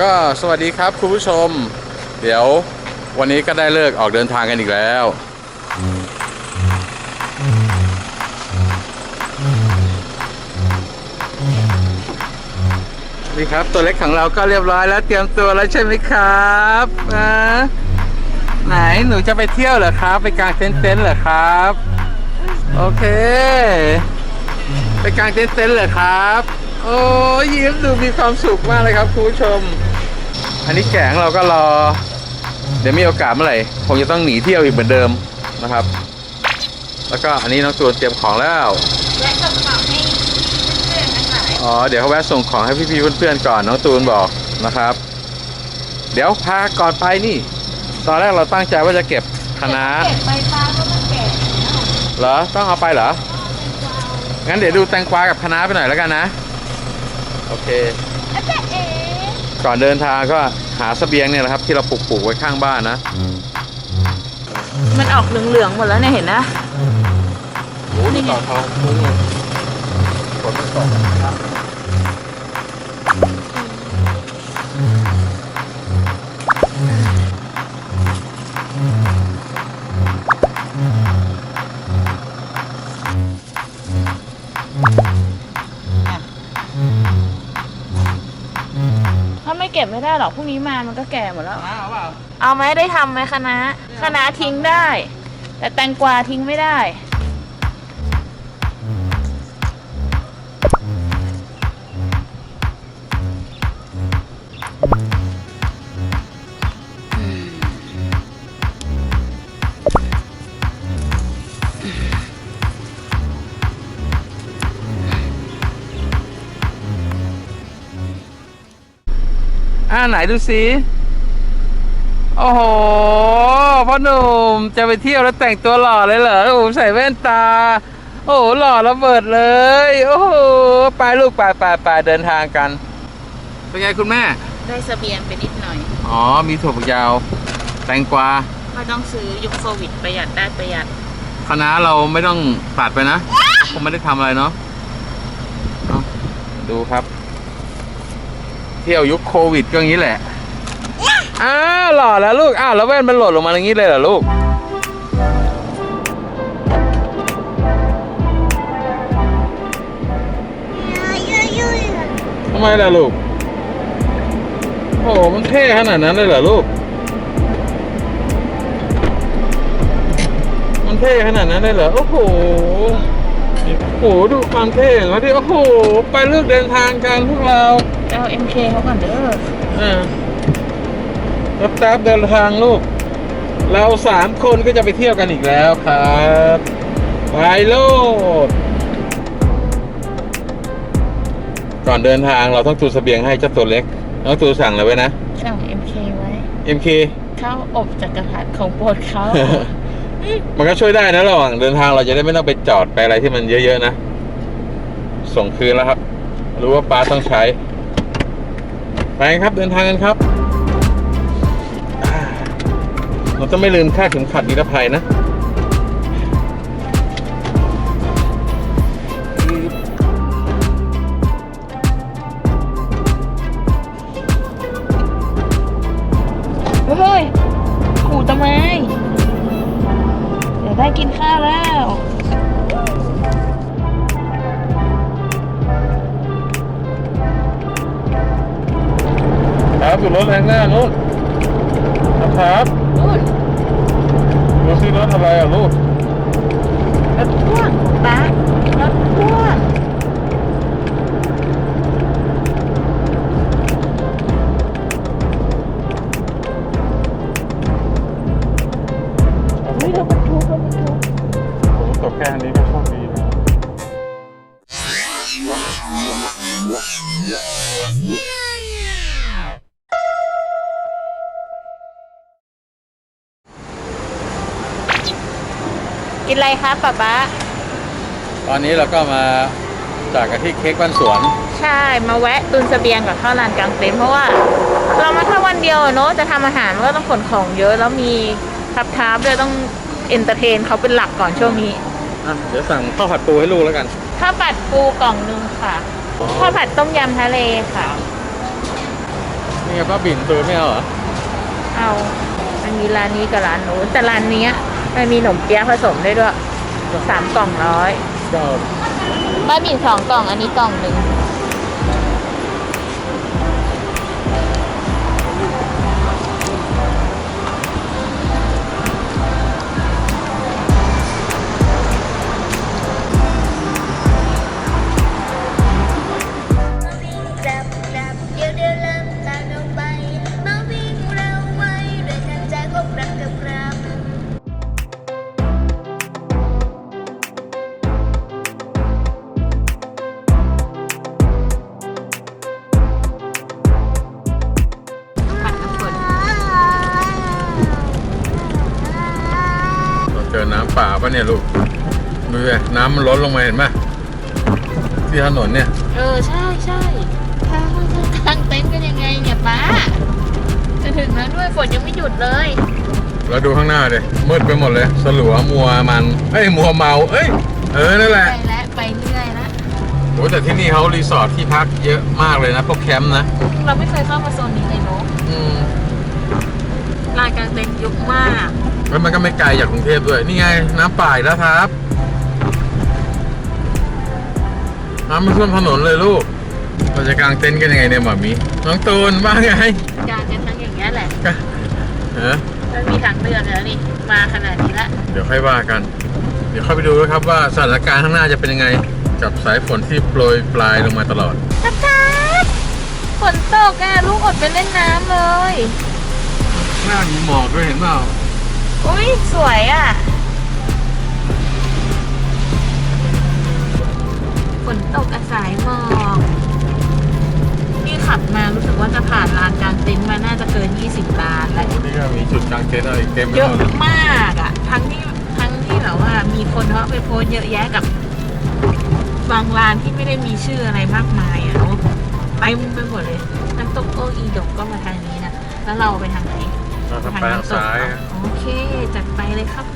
ก็สวัสดีครับคุณผู้ชม เดี๋ยววันนี้ก็ได้เลิกออกเดินทางกันอีกแล้ว นี่ครับตัวเล็กของเราก็เรียบร้อยแล้วเตรียมตัวแล้วใช่ไหมครับอ่าไหนหนูจะไปเที่ยวเหรอครับ ไปกางเต็นท์เต็นเหรอครับ โอเค ไปกางเต็นท์เต็นเหรอครับ โอ้ยิ้มดูมีความสุขมากเลยครับคุณผู้ชม อันนี้แกงเราก็รอ เดี๋ยวมีโอกาสเมื่อไหร่คงจะต้องหนีเที่ยวอีกเหมือนเดิมนะครับ แล้วก็อันนี้น้องตูนเตรียมของแล้วและส่งของให้เพื่อนๆทั้งหลายอ๋อเดี๋ยวเขาแวะส่งของให้พี่ๆเพื่อนๆก่อนน้องตูนบอกนะครับ เดี๋ยวพาก่อนไปนี่ ตอนแรกเราตั้งใจว่าจะเก็บคะน้าเก็บไปฟ้าก็มันแก่แล้วเหรอต้องเอาไปเหรองั้นเดี๋ยวดูแตงกวากับคะน้าไปหน่อยแล้วกันนะ โอเคอาจารย์เอ๋ ก่อนเดินทางก็หาเสบียงเนี่ยแหละครับ ที่เราปลูกปลูกๆไว้ข้างบ้านนะ มันออกเหลืองๆหมดแล้วเนี่ยเห็นนะโอ้นี่ต่อทองฟุ้งเลยฝนมันตกนะครับ ไม่เก็บไม่ได้หรอกพรุ่งนี้มามันก็แก่หมดแล้วเอาเปล่า เอาไหมได้ทำไหมคะน้าคะน้าทิ้งได้ แต่แตงกวาทิ้งไม่ได้าไหนดูสิ โอ้โห พ่อหนุ่มจะไปเที่ยวแล้วแต่งตัวหล่อเลยเหรอ โอ้โหใส่แว่นตา โอ้โหหล่อระเบิดเลย โอ้โห ไปลูกไปไปไปเดินทางกัน เป็นไงคุณแม่ ได้เสบียงไปนิดหน่อย อ๋อ มีถั่วฝักยาว แตงกวาไม่ต้องซื้อยุคโควิดประหยัดได้ประหยัดคณะเราไม่ต้องตัดไปนะคงไม่ได้ทำอะไรเนาะเอาดูครับ เที่ยวยุคโควิดก็อย่างนี้แหละ อ้าวหล่อแล้วลูก อ้าวแล้วแว่นมันหล่นลงมาอย่างนี้เลยเหรอลูก ทำไมล่ะลูก โอ้โหมันเท่ขนาดนั้นเลยเหรอลูก มันเท่ขนาดนั้นเลยเหรอ โอ้โห โอ้โห ดูความเท่ของเขาดิโอ้โห ไปเลือกเดินทางกันพวกเรา เอา MK เขาก่อนเด้ออ่ารับแท็บเดินทางลูก เราสามคนก็จะไปเที่ยวกันอีกแล้วครับไปโลด ก่อนเดินทางเราต้องตูเสบียงให้เจ้าตัวเล็กน้องตูสั่งเลยไว้นะ สั่ง MK ไว้ MK ข้าวอบจักรพรรดิของโปรดเขา มันก็ช่วยได้นะระหว่างเดินทางเราจะได้ไม่ต้องไปจอดไปอะไรที่มันเยอะๆนะ ส่งคืนแล้วครับ รู้ว่าป้าต้องใช้ ไปครับเดินทางกันครับ เราต้องไม่ลืมค่าดเข็มขัดนิรภัยนะ ถแรงหน้านู้นนะครับนู่นดูซิรถอะไรอะลูก คะป๊าป๊าตอนนี้เราก็มาจากกันที่เค้กบ้านสวน ใช่มาแวะตุนเสบียงกับข้าวลานกลางเต็นท์เพราะว่า เรามาแค่วันเดียวอะเนอะจะทำอาหารก็ต้องขนของเยอะแล้วมีทับทับๆด้วยต้องเอนเตอร์เทนเขาเป็นหลักก่อนช่วงนี้อะเดี๋ยวสั่งข้าวผัดปูให้ลูกแล้วกัน ข้าวผัดปูกล่องหนึงค่ะข้าวผัดต้มยำทะเลค่ะ นี่ไงป้าบิ่นซื้อไม่เอาเหรอเอามันมีร้านนี้กับร้านนู้นแต่ร้านเนี้ย มันมีขนมเปี๊ยะผสมได้ด้วยสามกล่องร้อย ก็บ้าบิ่นสองกล่องอันนี้กล่องหนึ่ง มันล้นลงมาเห็นไหมที่ถนนเนี่ย เออใช่ใช่ทางทางเต็นท์กันยังไงเนี่ยป้าจะถึงแล้วด้วยฝนยังไม่หยุดเลยแล้วดูข้างหน้าเลยมืดไปหมดเลย สลัวมัวมันเอ้ยมัวเมาเอ้ยเออนั่นแหไปละแล้วไปเรื่อยแล้วโอ้แต่ที่นี่เขารีสอร์ทที่พักเยอะมากเลยนะพวกแคมป์นะเราไม่เคยเข้ามาโซนนี้เลยเนาะอืมลานกลางเต็นท์ยุกมากแล้วมันก็ไม่ไกลจากกรุงเทพด้วยนี่ไงน้ำป่าอีกแล้วครับ น้ำมันท่วมถนนเลยลูก เราจะกางเต็นท์กันยังไงเนี่ยหมามีน้องตูนว่าไงกลางกันทั้งอย่างเงี้ยแหละก็เออมันมีทางเลือกแล้วนี่ มาขนาดนี้ละ เดี๋ยวค่อยว่ากัน เดี๋ยวค่อยไปดูนะครับว่าสถานการณ์ข้างหน้าจะเป็นยังไง กับสายฝนที่โปรยปลายลงมาตลอดทับทับฝนตกอะลูกอดไปเล่นน้ำเลย หน้ามีหมอกด้วยเห็นเปล่า อุ้ยสวยอะ นตกอาศัยหมอกนี่ขับมารู้สึกว่าจะผ่านลานกลางเต็นท์มาน่าจะเกิน 20ล้านแล้ว โอ้นี่ก็มีจุดกลางเต็นท์อะไรเต็มไปเยหอะมดเลยมากอะ ทั้งที่ทั้งที่แบบว่ามีคนเขาไปโพสต์เยอะแยะกับบางร้านที่ไม่ได้มีชื่ออะไรมากมายอะเนาะไปมุมไปหมดเลยน้ำตกโออีดกก็มาทางนี้นะแล้วเราไปทางไหนเราทางไปทางซ้ายเหรอโอเคจัดไปเลยครับ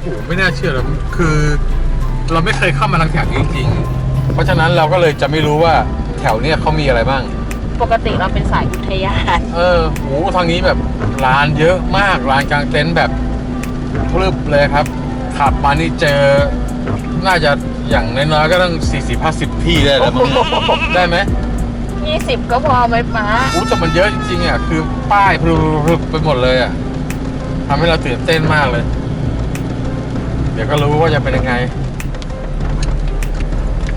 โอ้โหไม่น่าเชื่อเลยคือ เราไม่เคยเข้ามาทางแถวนี้จริงๆเพราะฉะนั้นเราก็เลยจะไม่รู้ว่าแถวเนี้ยเขามีอะไรบ้าง ปกติเราเป็นสายอุทยานเออโหทางนี้แบบร้านเยอะมากร้านกลางเต็นท์แบบพรึบเลยครับ ขับมานี่เจอ น่าจะอย่างน้อยๆก็ต้อง 40 50 ที่ได้แล้วมั้งได้ไหม20ก็พอไหมป้าอู้แต่มันเยอะจริงๆอะคือป้ายพรึบๆไปหมดเลยอะทำให้เราตื่นเต้นมากเลย เดี๋ยวก็รู้ว่าจะเป็นยังไง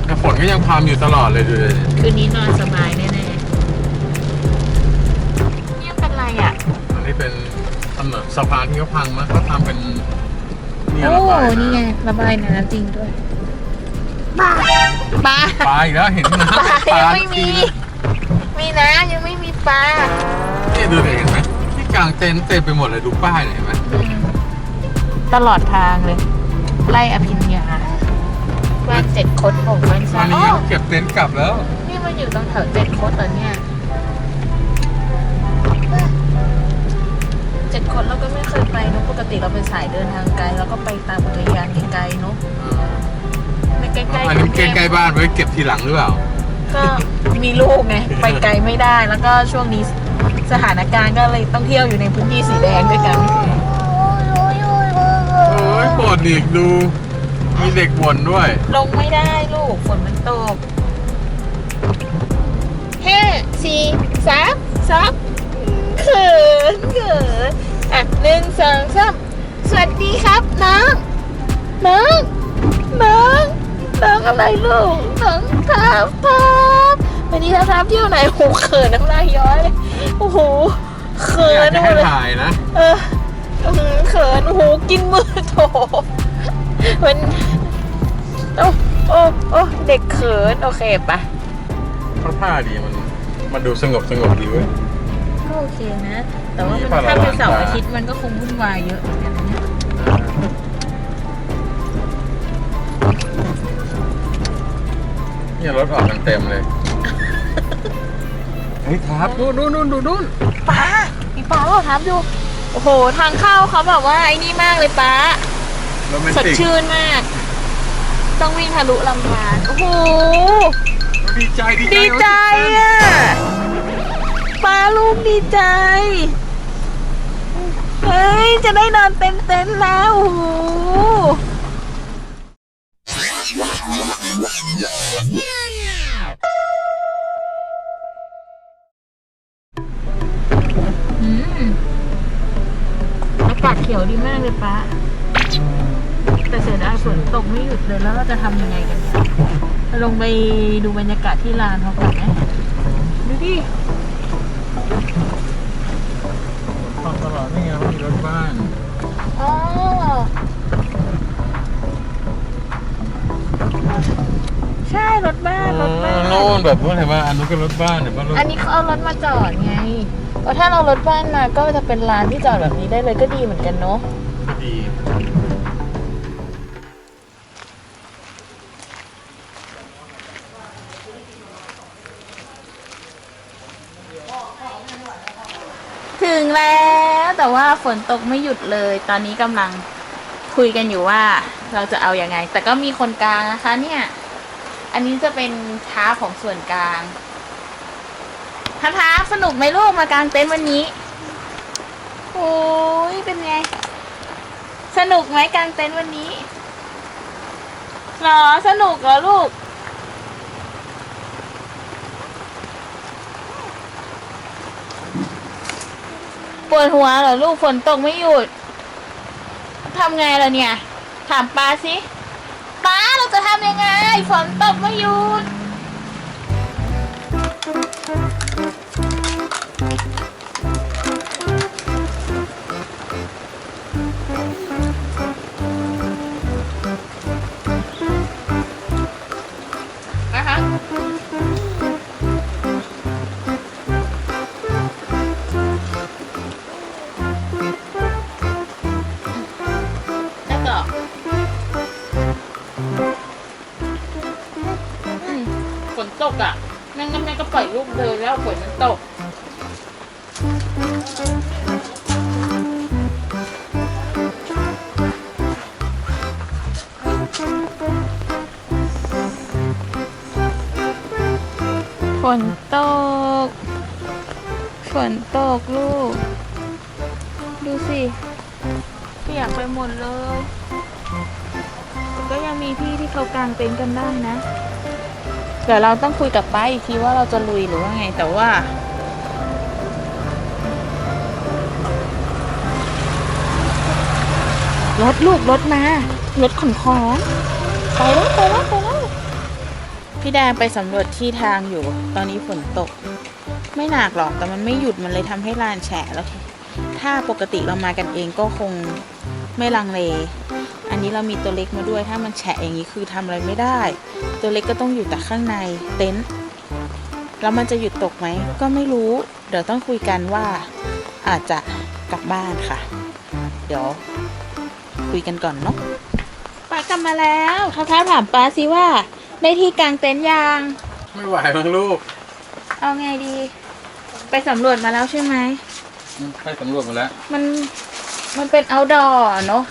แต่ฝนก็ยังพรามอยู่ตลอดเลยดูดิคืนนี้นอนสบายแน่ๆนี่เป็นไรอะ อันนี้เป็นถนนสะพานที่เขาพังมั้งเขาทำเป็นเนี่ยโอ้ ระบายนี่ไงน้ระบายน้ำจริงด้วยบ้าปลาำปลาอีกแล้วเห็นน้ำปลาปลายังไม่มี มีนะยังไม่มีปลานี่ดูดิเห็นไหมที่กลางเต็นท์เต็มไปหมดเลยดูป้ายหน่อยเห็นไหมตลอดทางเลย ไล่อภิญญาบ้าน เจ็ดคดของบ้านตอซ้านยนี้อ๋อเก็บเต็นท์กลับแล้ว นี่มันอยู่ตรงแถวเจ็ดคดเหรอเนี่ยเจ็ดคดเราก็ไม่เคยไปเนอะปกติเราเป็นสายเดินทางไกลแล้วก็ไปตามอุทยานไกลๆเนอะไม่ใกล้ๆอันนี้ใกล้ๆบ้านไว้เก็บทีหลังหรือเปล่า ก็มีลูกไงไปไกลไม่ได้แล้วก็ช่วงนี้สถานการณ์ก็เลยต้องเที่ยวอยู่ในพื้นที่สีแดงด้วยกัน โอ้ยบ่นอีกดู มีเด็กบ่นด้วย ลงไม่ได้ลูกฝนมันตกห้าสี่สามสองเขินเขินอะหนึ่งสองสามสวัสดีครับน้องน้องน้องน้องอะไรลูกน้องทับทับวันนี้ทับทับเที่ยวไหนโอ้โหเขินน้ำลายย้อยเลยโอ้โหเขิอยากนจะหมให้ดเลยถ่ายนะ เอออื้อหือเขินโอ้โหกินมือโถ มันโอ้โอ้โอ้เด็กเขิน โอเคปะเขาท่าดีมัน มันดูสงบสงบดีเว้ย ก็โอเคนะ แต่ว่ามันนี่ปลาถ้าเป็นละลานเสาร์ปลาอาทิตย์มันก็คงวุ่นวายเยอะเหมือนกันนะเนี่ยเนี่ยรถออกกันเต็มเลย เฮ้ยครับนู่นนู่นนู่นดูนู่นป้ามีป้าเราถามอยู่โอ้โห ทางเข้าเขาแบบว่าไอ้นี่มากเลยป้า โรแมนสดติกชื่นมาก ต้องวิ่งทะลุลำธารโอ้โหกดีใจดีใจอะป้าลูกดีใจ เฮ้ย จะได้นอนเต็มเต็นท์แล้วโอ้โหอืมอากาศเขียวดีมากเลยป้า แต่เสียดายฝนตกไม่หยุดเลยแล้วเราจะทำยังไงกันเนี่ยเราลงไปดูบรรยากาศที่ลานเขาก่อนไหมดูดิฟังตลอดนี่ไงว่ามีรถบ้านอ๋อใช่รถบ้านรถบ้านโน่นแบบว่าเห็นว่าอันนู้นก็รถบ้านเห็นว่ารถอันนี้เขาเอารถมาจอดไงเพราะถ้าเรารถบ้านมาก็จะเป็นลานที่จอดแบบนี้ได้เลยก็ดีเหมือนกันเนาะ ถึงแล้วแต่ว่าฝนตกไม่หยุดเลย ตอนนี้กำลังคุยกันอยู่ว่าเราจะเอาอยัางไง แต่ก็มีคนกลางนะคะเนี่ย อันนี้จะเป็นท้าของส่วนกลางท้าท้าสนุกไหมลูกมากลางเต็นท์วันนี้โอ้ยเป็นไง สนุกไหมกลางเต็นท์วันนี้หรอสนุกเหรอลูก ปวดหัวเหรอลูกฝนตกไม่หยุดทำไงล่ะเนี่ย ถามป้าสิป้าเราจะทำยังไง ฝนตกไม่หยุด เดี๋ยวเราต้องคุยกับป้าอีกทีว่าเราจะลุยหรือว่าไงแต่ว่า รถลูกรถมารถขนของไปแล้วไปแล้วไปแล้วพี่แดงไปสำรวจที่ทางอยู่ ตอนนี้ฝนตก ไม่หนักหรอกแต่มันไม่หยุดมันเลยทำให้ลานแฉะแล้วถ้าปกติเรามากันเองก็คงไม่ลังเล นนี้เรามีตัวเล็กมาด้วย ถ้ามันแฉะอย่างนี้คือทำอะไรไม่ได้ ตัวเล็กก็ต้องอยู่แต่ข้างในเต็นท์แล้วมันจะหยุดตกไหม ก็ไม่รู้ เดี๋ยวต้องคุยกันว่าอาจจะกลับบ้านค่ะ เดี๋ยว คุยกันก่อนเนาะป้ากลับมาแล้วท้าท้าถามป้าสิว่า ได้ที่กางเต็นท์ยัง ไม่ไหวมั้งลูก เอาไงดี ไปสำรวจมาแล้วใช่ไหมไปสำรวจมาแล้ว มันมันเป็น outdoor เนอะ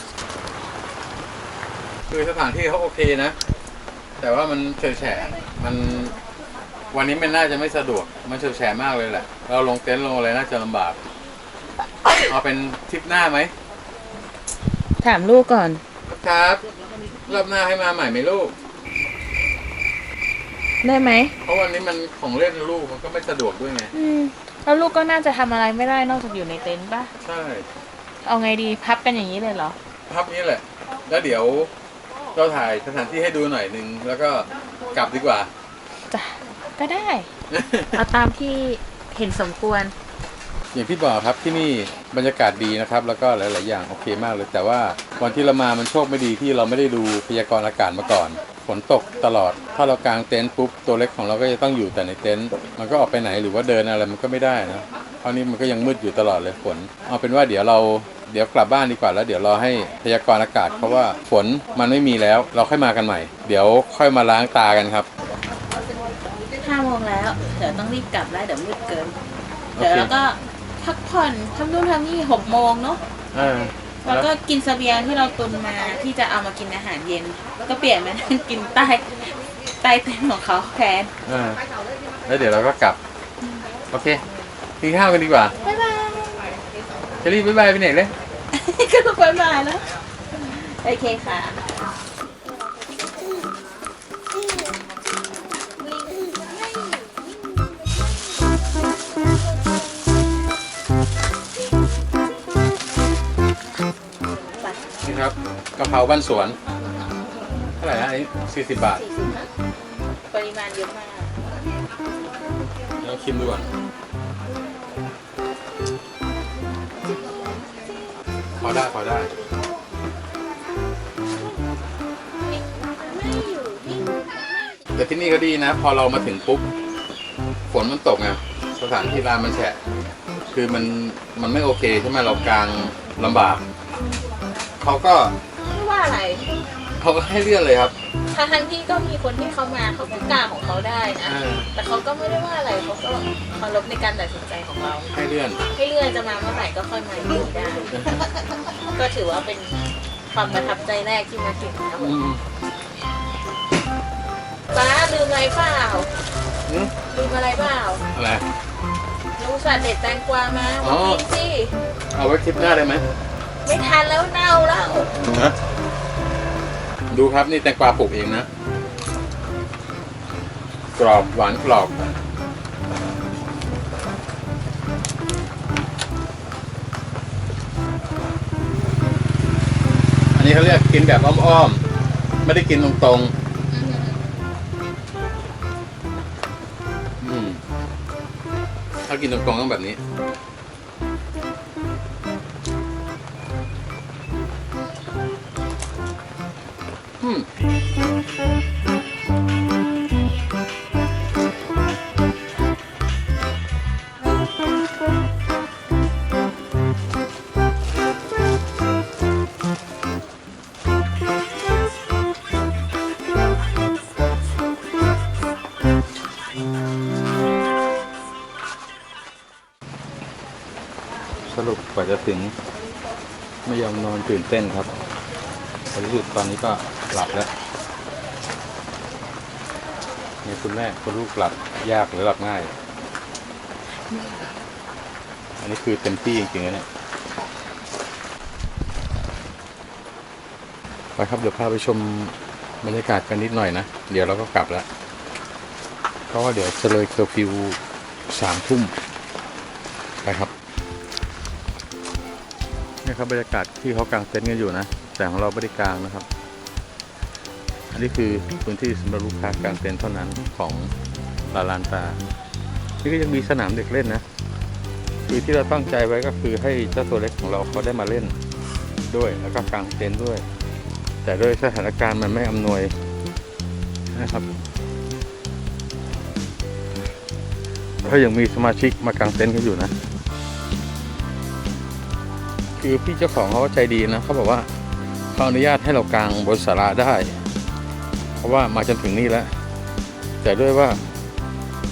คือสถานที่เขาโอเคนะ แต่ว่ามันเฉยแฉะมันวันนี้มันน่าจะไม่สะดวก มันเฉยแฉะมากเลยแหละ เราลงเต็นท์ลงอะไรน่าจะลำบาก เอาเป็นทริปหน้าไหม ถามลูกก่อน ครับ รอบหน้าให้มาใหม่ไหมลูก ได้ไหมเพราะวันนี้มันของเล่นลูกมันก็ไม่สะดวกด้วยไง อืมแล้วลูกก็น่าจะทำอะไรไม่ได้นอกจากอยู่ในเต็นท์ป่ะใช่ เอาไงดีพับกันอย่างนี้เลยเหรอ ภาพนี้แหละ แล้วเดี๋ยว เราถ่ายสถานที่ให้ดูหน่อยหนึ่งแล้วก็กลับดีกว่า จ้ะก็ได้ เอาตามที่เห็นสมควร อย่างที่บอกครับที่นี่บรรยากาศดีนะครับ แล้วก็หลาย ๆ อย่างโอเคมากเลย แต่ว่าวันที่เรามามันโชคไม่ดีที่เราไม่ได้ดูพยากรณ์อากาศมาก่อนฝนตกตลอด ถ้าเรากางเต็นท์ปุ๊บตัวเล็กของเราก็จะต้องอยู่แต่ในเต็นท์มันก็ออกไปไหนหรือว่าเดินอะไรมันก็ไม่ได้นะเพ ราะนี้มันก็ยังมืดอยู่ตลอดเลยฝน เอาเป็นว่าเดี๋ยวเราเดี๋ยวกลับบ้านดีกว่าแล้วเดี๋ยวเราให้พยากรณ์อากาศเพราะว่าฝนมันไม่มีแล้ว เราค่อยมากันใหม่ เดี๋ยวค่อยมาล้างตากันครับห้าโมงแล้ว เดี๋ยวต้องรีบกลับแล้วเดี๋ยวมืดเกินโอเคเดี๋ยวเราก็พักผ่อนทำนู่นทำนี่หกโมงเนาะอ่าแล้วก็กินเสบียงที่เราตุนมาที่จะเอามากินอาหารเย็นก็เปลี่ยนมานั่งกินใต้ใใต้เต็นท์ของเขาแทนเออแล้วเดี๋ยวเราก็กลับ โอเค กินข้าวกันดีกว่าบ๊ายบายจะรีบบ๊ายบายไปไหนเลยก็ต้องบ๊ายบายแล้ว โอเคค่ะนี่ครับกะเพราบ้านสวนเท่าไหร่นะอันนี้สี่สิบบาท ปริมาณเยอะมาก เราชิมดูก่อน อได้พอได้แต่ที่นี่ก็ดีนะ พอเรามาถึงปุ๊บฝนมันตกไงสถานที่ร้านมันแฉะ คือมันมันไม่โอเคใช่ไหมเรากลางลำบากเขาก็ไม่ว่าอะไรเขาก็ให้เลื่อนเลยครับ ทางทั้งที่ก็มีคนที่เขามาเขาก็กล้าของเขาได้นะอ่าแต่เขาก็ไม่ได้ว่าอะไรเขาก็เคารพในการตัดสินใจของเรา ให้เลื่อนให้เลื่อนจะมาเมื่อไหร่ก็ค่อยมาอยู่ได้ ก็ถือว่าเป็นความประทับใจแรกที่มาถึงนะอืมป้าลืมอะไรเปล่าอืมลืมอะไรเปล่าอะไร ลูกสัตว์เด็ดแตงกวามาอ๋อกินสิเอาไว้คลิปหน้าได้ไหมไม่ทันแล้วเน่าแล้วนะ ดูครับนี่แตงกวาปลูกเองนะ กรอบหวานกรอบอันนี้เขาเรียกกินแบบอ้อมๆ ไม่ได้กินตรงๆอืมถ้ากินตรงๆต้องแบบนี้ ถึงไม่ยอมนอนตื่นเต้นครับในที่สุดตอนนี้ก็หลับแล้วนี่คุณแม่คุณลูกหลับยากหรือหลับง่าย อันนี้คือเต็มที่จริงๆนะเนี่ยไปครับเดี๋ยวพาไปชมบรรยากาศกันนิดหน่อยนะ เดี๋ยวเราก็กลับแล้วเพราะว่าเดี๋ยวจะเลยเคอร์ฟิวสามทุ่มไปครับ นี่ครับบรรยากาศที่เขากางเต็นท์กันอยู่นะ แต่ของเราไม่ได้กางนะครับ อันนี้คือพื้นที่สำหรับลูกค้ากางเต็นท์เท่านั้นของลาลานตา นี่ก็ยังมีสนามเด็กเล่นนะ คือที่เราตั้งใจไว้ก็คือให้เจ้าตัวเล็กของเราเขาได้มาเล่นด้วยแล้วก็กางเต็นท์ด้วย แต่ด้วยสถานการณ์มันไม่อำนวยนะครับก็ยังมีสมาชิกมากางเต็นท์กันอยู่นะ คือพี่เจ้าของเขาใจดีนะเขาบอกว่าเขาอนุญาตให้เรากางบนศาลาได้ เพราะว่ามาจนถึงนี่แล้ว แต่ด้วยว่า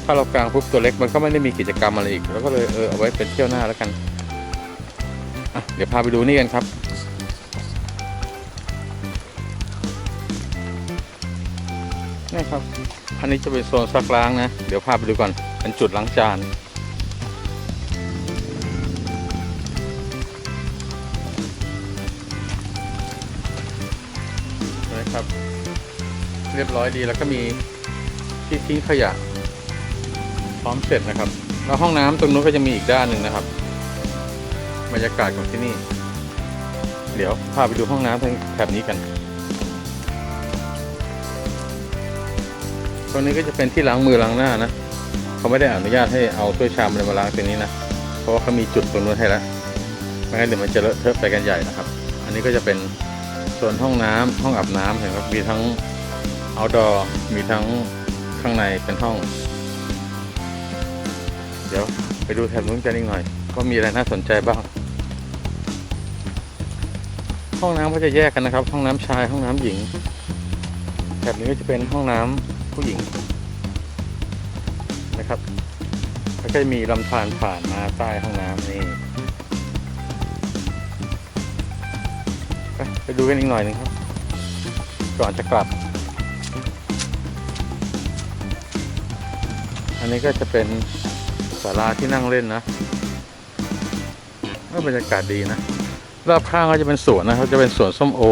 ถ้าเรากางปุ๊บตัวเล็กมันก็ไม่ได้มีกิจกรรมอะไรอีก แล้วก็เลยเออเอาไว้เป็นเที่ยวหน้าแล้วกันเดี๋ยวพาไปดูนี่กันครับนี่ครับ อันนี้จะเป็นโซนซักล้างนะ เดี๋ยวพาไปดูก่อนเป็นจุดล้างจาน นะครับ เรียบร้อยดีแล้วก็มีที่ทิ้งขยะ พร้อมเสร็จนะครับ แล้วห้องน้ำตรงนู้นก็จะมีอีกด้านหนึ่งนะครับบรรยากาศของที่นี่ เดี๋ยวพาไปดูห้องน้ำทางแถบนี้กันตรงนี้ก็จะเป็นที่ล้างมือล้างหน้านะเขาไม่ได้อนุญาตให้เอาถ้วยชามอะไรมาล้างตรงนี้นะเพราะว่าเขามีจุดตรงนู้นให้แล้วไม่งั้นเดี๋ยวมันจะเลอะเทอะไปกันใหญ่นะครับ อันนี้ก็จะเป็น ส่วนห้องน้ำห้องอาบน้ำเห็นครับมีทั้ง outdoor มีทั้งข้างในเป็นห้อง เดี๋ยวไปดูแถบนู้นกันอีกหน่อยว่ามีอะไรน่าสนใจบ้าง ห้องน้ำก็จะแยกกันนะครับ ห้องน้ำชายห้องน้ำหญิงแถบนี้ก็จะเป็นห้องน้ำผู้หญิงนะครับแล้วก็มีลำธารผ่านมาใต้ห้องน้ำนี่ ไปดูกันอีกหน่อยหนึงครับ ก่อนจะกลับ อันนี้ก็จะเป็นศาลาที่นั่งเล่นนะก็บรรยากาศดีนะ รอบข้างก็จะเป็นสวนนะครับ จะเป็นสวนส้มโอ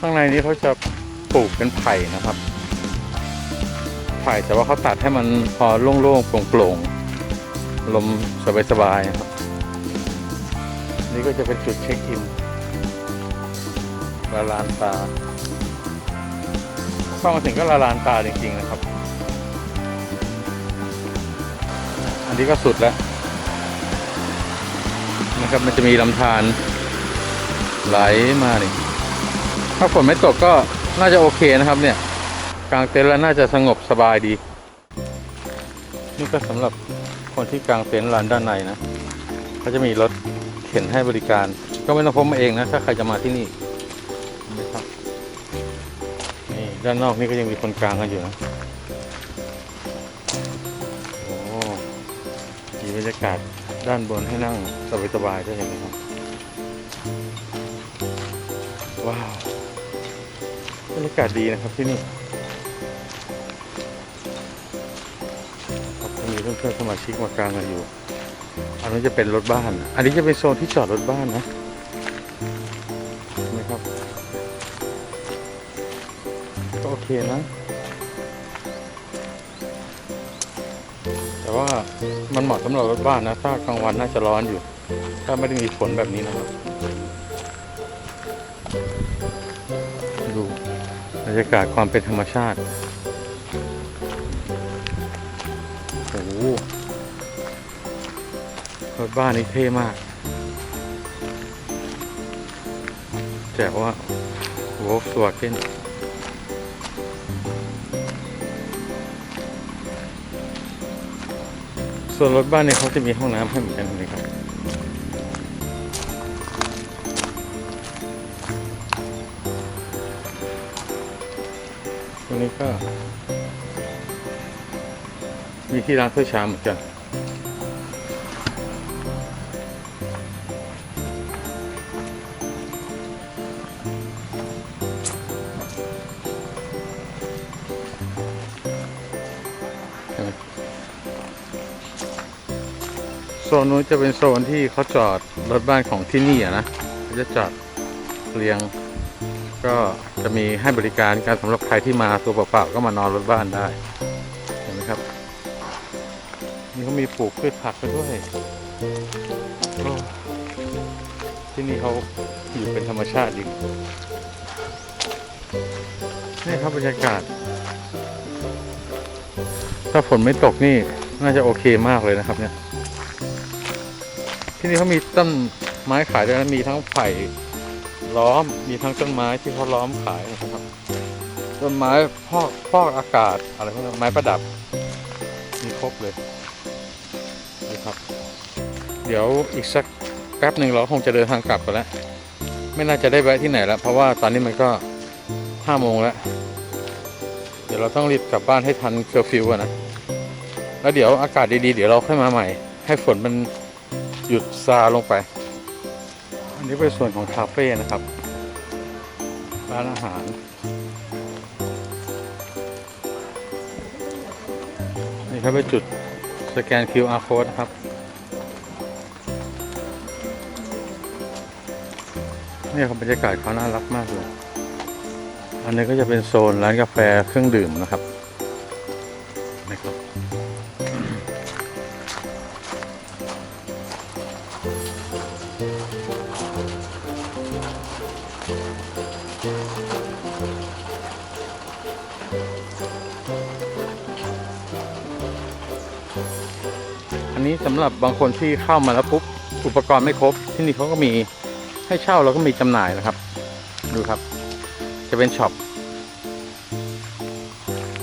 ข้างในนี้เขาจะปลูกเป็นไผ่นะครับ ไผ่แต่ว่าเขาตัดให้มันพอโล่งๆโปร่งๆ ลมสบายๆนะครับ นี่ก็จะเป็นจุดเช็คอินละลานตาเข้ามาถึงก็ละลานตาจริงๆนะครับ อันนี้ก็สุดแล้วนะครับมันจะมีลำธารไหลมานี่ถ้าฝนไม่ตกก็น่าจะโอเคนะครับเนี่ยกลางเต็นท์แล้วน่าจะสงบสบายดี นี่ก็สำหรับคนที่กลางเต็นท์ลานด้านในนะเขาจะมีรถ ข็นให้บริการ ก็ไม่ต้องพกมาเองนะ ถ้าใครจะมาที่นี่นะครับนี่ด้านนอกนี่ก็ยังมีคนกลางกันอยู่นะโอ้มีบรรยากาศด้านบนให้นั่งสบายๆด้เห็นไหมครับว้าวบรรยากาศดีนะครับที่นี่ครับมีเพื่อนๆสมาชิกมากลางกันอยู่ อันนี้จะเป็นรถบ้าน อันนี้จะเป็นโซนที่จอดรถบ้านนะเห็นไหมครับ ก็โอเคนะ แต่ว่ามันเหมาะสำหรับรถบ้านนะ ถ้ากลางวันน่าจะร้อนอยู่ ถ้าไม่ได้มีฝนแบบนี้นะครับ ดูบรรยากาศความเป็นธรรมชาติ บ้านนี่เท่มากแต่ว่า Volkswagen ส่วนรถบ้านเนี่ยเขาจะมีห้องน้ำให้เหมือนกันเลยครับตรงนี้ก็ มีที่ร้านถ้วยชามเหมือนกัน นนู้นจะเป็นโซนที่เขาจอดรถบ้านของที่นี่อะนะเขาจะจอดเรียง ก็จะมีให้บริการการสำหรับใครที่มาตัวเปล่าๆก็มานอนรถบ้านได้เห็นไหมครับ นี่เขามีปลูกพืชผักไปด้วยที่นี่เขาอยู่เป็นธรรมชาติจริงนี่ครับบรรยากาศ ถ้าฝนไม่ตกนี่น่าจะโอเคมากเลยนะครับเนี่ย ที่นี่เขามีต้นไม้ขายด้วยนะมีทั้งไผ่ล้อม มีทั้งต้นไม้ที่เขาล้อมขายนะครับ ต้นไม้พอกฟอกอากาศอะไรพวกนั้ไม้ประดับ มีครบเลยนะครับ เดี๋ยวอีกสักแป๊บหนึ่งเราคงจะเดินทางกลับกันแล้ว ไม่น่าจะได้แวะที่ไหนแล้ว เพราะว่าตอนนี้มันก็ห้าโมงแล้ว เดี๋ยวเราต้องรีบกลับบ้านให้ทันเคอร์ฟิวนะ แล้วเดี๋ยวอากาศดีๆ เดี๋ยวเราค่อยมาใหม่ ให้ฝนมัน หยุดซาลงไป อันนี้เป็นส่วนของคาเฟ่นะครับ ร้านอาหาร นี่ครับเป็นจุดสแกน QR code นะครับ นี่ครับบรรยากาศเขาน่ารักมากเลย อันนี้ก็จะเป็นโซนร้านกาแฟเครื่องดื่มนะครับ หรับบางคนที่เข้ามาแล้วปุ๊บอุปกรณ์ไม่ครบ ที่นี่เขาก็มีให้เช่าแล้วก็มีจำหน่ายนะครับ ดูครับ จะเป็นช็อป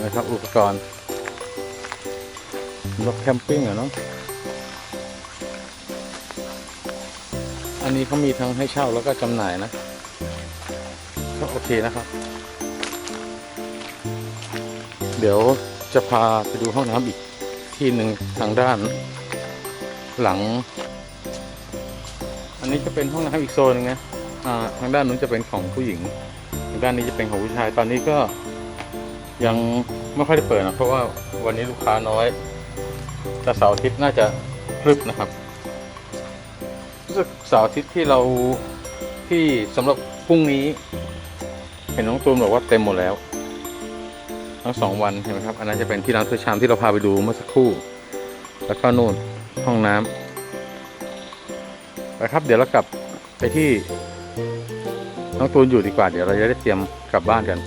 นะครับอุปกรณ์รับแคมปิ้งอะเนาะอันนี้เขามีทั้งให้เช่าแล้วก็จำหน่ายนะ ก็โอเคนะครับ เดี๋ยวจะพาไปดูห้องน้ำอีกที่หนึ่งทางด้าน หลัง อันนี้จะเป็นห้องน้ำอีกโซนหนึงนะทางด้านนู้นจะเป็นของผู้หญิงทางด้านนี้จะเป็นของผู้ชายตอนนี้ก็ยังไม่ค่อยได้เปิดนะเพราะว่าวันนี้ลูกค้าน้อยแต่เสาร์อาทิตย์น่าจะพรึบนะครับรู้สึกเสาร์อาทิตย์ที่เราที่สำหรับพรุ่งนี้ เห็นน้องตูนบอกว่าเต็มหมดแล้ว ทั้งสองวันเห็นไหมครับ อันนั้นจะเป็นที่ร้านถ้วยชามที่เราพาไปดูเมื่อสักครู่ แล้วก็นู่น ห้องน้ำไปครับ เดี๋ยวเรากลับไปที่น้องตูนอยู่ดีกว่า เดี๋ยวเราจะได้เตรียมกลับบ้านกัน